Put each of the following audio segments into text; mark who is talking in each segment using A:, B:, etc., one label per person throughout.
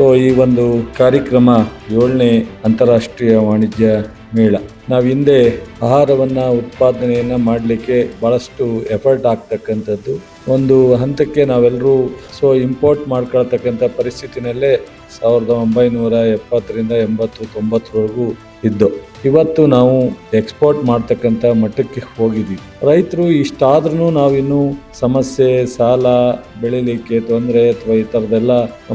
A: So ಈ ಒಂದು ಕಾರ್ಯಕ್ರಮ ಏಳನೇ ಅಂತಾರಾಷ್ಟ್ರೀಯ ವಾಣಿಜ್ಯ ಮೇಳ. ನಾವು ಹಿಂದೆ ಆಹಾರವನ್ನು ಉತ್ಪಾದನೆಯನ್ನು ಮಾಡಲಿಕ್ಕೆ ಭಾಳಷ್ಟು ಎಫರ್ಟ್ ಆಗ್ತಕ್ಕಂಥದ್ದು. ಒಂದು ಹಂತಕ್ಕೆ ನಾವೆಲ್ಲರೂ ಸೊ ಇಂಪೋರ್ಟ್ ಮಾಡ್ಕೊಳ್ತಕ್ಕಂಥ ಪರಿಸ್ಥಿತಿನಲ್ಲೇ ಸಾವಿರದ ಒಂಬೈನೂರ ಎಪ್ಪತ್ತರಿಂದ ಎಂಬತ್ತು ತೊಂಬತ್ತರವರೆಗೂ ಇದ್ದು. ಇವತ್ತು ನಾವು ಎಕ್ಸ್ಪೋರ್ಟ್ ಮಾಡ್ತಕ್ಕಂಥ ಮಟ್ಟಕ್ಕೆ ಹೋಗಿದ್ದೀವಿ. ರೈತರು ಇಷ್ಟಾದ್ರೂ ನಾವಿನ್ನೂ ಸಮಸ್ಯೆ, ಸಾಲ, ಬೆಳಿಲಿಕ್ಕೆ ತೊಂದರೆ ಅಥವಾ ಈ ಥರದ್ದೆಲ್ಲ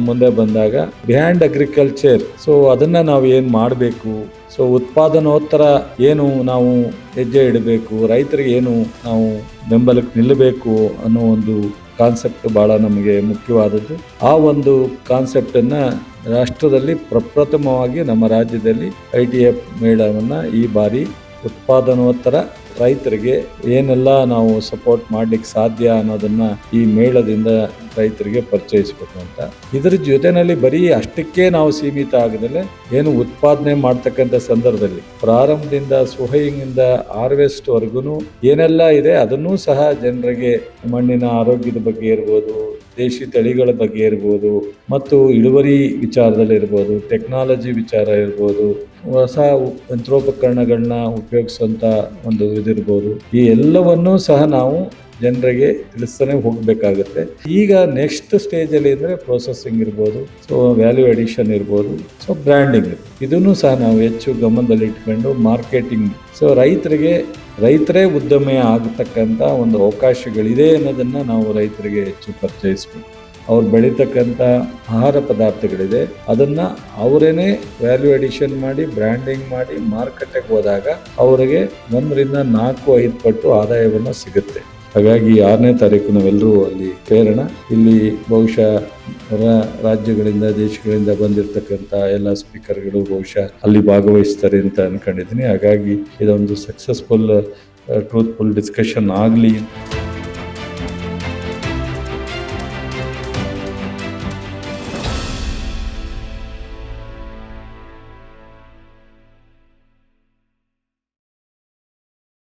A: ಮುಂದೆ ಬಂದಾಗ ಬಿಹ್ಯಾಂಡ್ ಅಗ್ರಿಕಲ್ಚರ್ ಸೊ ಅದನ್ನು ನಾವು ಏನು ಮಾಡಬೇಕು? ಸೊ ಉತ್ಪಾದನೋತ್ತರ ಏನು ನಾವು ಹೆಜ್ಜೆ ಇಡಬೇಕು? ರೈತರಿಗೆ ಏನು ನಾವು ಬೆಂಬಲಕ್ಕೆ ನಿಲ್ಲಬೇಕು ಅನ್ನೋ ಒಂದು ಕಾನ್ಸೆಪ್ಟ್ ಭಾಳ ನಮಗೆ ಮುಖ್ಯವಾದದ್ದು. ಆ ಒಂದು ಕಾನ್ಸೆಪ್ಟನ್ನು ರಾಷ್ಟ್ರದಲ್ಲಿ ಪ್ರಪ್ರಥಮವಾಗಿ ನಮ್ಮ ರಾಜ್ಯದಲ್ಲಿ ಐ ಟಿ ಎಫ್ ಮೇಳವನ್ನು ಈ ಬಾರಿ ಉತ್ಪಾದನೋತ್ತರ ರೈತರಿಗೆ ಏನೆಲ್ಲ ನಾವು ಸಪೋರ್ಟ್ ಮಾಡ್ಲಿಕ್ಕೆ ಸಾಧ್ಯ ಅನ್ನೋದನ್ನ ಈ ಮೇಳದಿಂದ ರೈತರಿಗೆ ಪರಿಚಯಿಸಬೇಕು ಅಂತ ಇದರ ಜೊತೆನಲ್ಲಿ ಬರೀ ಅಷ್ಟಕ್ಕೆ ನಾವು ಸೀಮಿತ ಆಗದಲ್ಲೇ ಏನು ಉತ್ಪಾದನೆ ಮಾಡ್ತಕ್ಕಂಥ ಸಂದರ್ಭದಲ್ಲಿ ಪ್ರಾರಂಭದಿಂದ ಸುಹೈಯಿಂದ ಹಾರ್ವೆಸ್ಟ್ ವರ್ಗು ಏನೆಲ್ಲ ಇದೆ ಅದನ್ನೂ ಸಹ ಜನರಿಗೆ ಮಣ್ಣಿನ ಆರೋಗ್ಯದ ಬಗ್ಗೆ ಇರ್ಬೋದು, ದೇಶಿ ತಳಿಗಳ ಬಗ್ಗೆ ಇರ್ಬೋದು, ಮತ್ತು ಇಳುವರಿ ವಿಚಾರದಲ್ಲಿ ಇರ್ಬೋದು ಟೆಕ್ನಾಲಜಿ ವಿಚಾರ ಇರ್ಬೋದು, ಹೊಸ ಯಂತ್ರೋಪಕರಣಗಳನ್ನ ಉಪಯೋಗಿಸುವಂತ ಒಂದು ಇದಿರ್ಬೋದು. ಈ ಎಲ್ಲವನ್ನೂ ಸಹ ನಾವು ಜನರಿಗೆ ತಿಳಿಸ್ತಾನೆ ಹೋಗಬೇಕಾಗುತ್ತೆ. ಈಗ ನೆಕ್ಸ್ಟ್ ಸ್ಟೇಜಲ್ಲಿ ಅಂದರೆ ಪ್ರೊಸೆಸಿಂಗ್ ಇರ್ಬೋದು ಸೊ ವ್ಯಾಲ್ಯೂ ಅಡಿಷನ್ ಇರ್ಬೋದು ಸೊ ಬ್ರ್ಯಾಂಡಿಂಗ್ ಇದನ್ನು ಸಹ ನಾವು ಹೆಚ್ಚು ಗಮನದಲ್ಲಿ ಇಟ್ಕೊಂಡು ಮಾರ್ಕೆಟಿಂಗ್ ಸೊ ರೈತರಿಗೆ, ರೈತರೇ ಉದ್ಯಮಿ ಆಗತಕ್ಕಂಥ ಒಂದು ಅವಕಾಶಗಳಿದೆ ಅನ್ನೋದನ್ನು ನಾವು ರೈತರಿಗೆ ಹೆಚ್ಚು ಪರಿಚಯಿಸ್ಬೇಕು. ಅವ್ರು ಬೆಳೀತಕ್ಕಂಥ ಆಹಾರ ಪದಾರ್ಥಗಳಿದೆ, ಅದನ್ನು ಅವರೇನೆ ವ್ಯಾಲ್ಯೂ ಅಡಿಷನ್ ಮಾಡಿ ಬ್ರ್ಯಾಂಡಿಂಗ್ ಮಾಡಿ ಮಾರುಕಟ್ಟೆಗೆ ಹೋದಾಗ ಅವರಿಗೆ ಒಂದರಿಂದ ನಾಲ್ಕು, ಐದು ಪಟ್ಟು ಆದಾಯವನ್ನು ಸಿಗುತ್ತೆ. ಹಾಗಾಗಿ ಆರನೇ ತಾರೀಕು ನಾವೆಲ್ಲರೂ ಅಲ್ಲಿ ಸೇರೋಣ ಇಲ್ಲಿ ಬಹುಶಃ ರಾಜ್ಯಗಳಿಂದ, ದೇಶಗಳಿಂದ ಬಂದಿರತಕ್ಕಂಥ ಎಲ್ಲ ಸ್ಪೀಕರ್ಗಳು ಬಹುಶಃ ಅಲ್ಲಿ ಭಾಗವಹಿಸ್ತಾರೆ ಅಂತ ಅನ್ಕೊಂಡಿದ್ದೀನಿ. ಹಾಗಾಗಿ ಇದೊಂದು ಸಕ್ಸಸ್ಫುಲ್ ಟ್ರೂತ್ಫುಲ್ ಡಿಸ್ಕಷನ್ ಆಗಲಿ.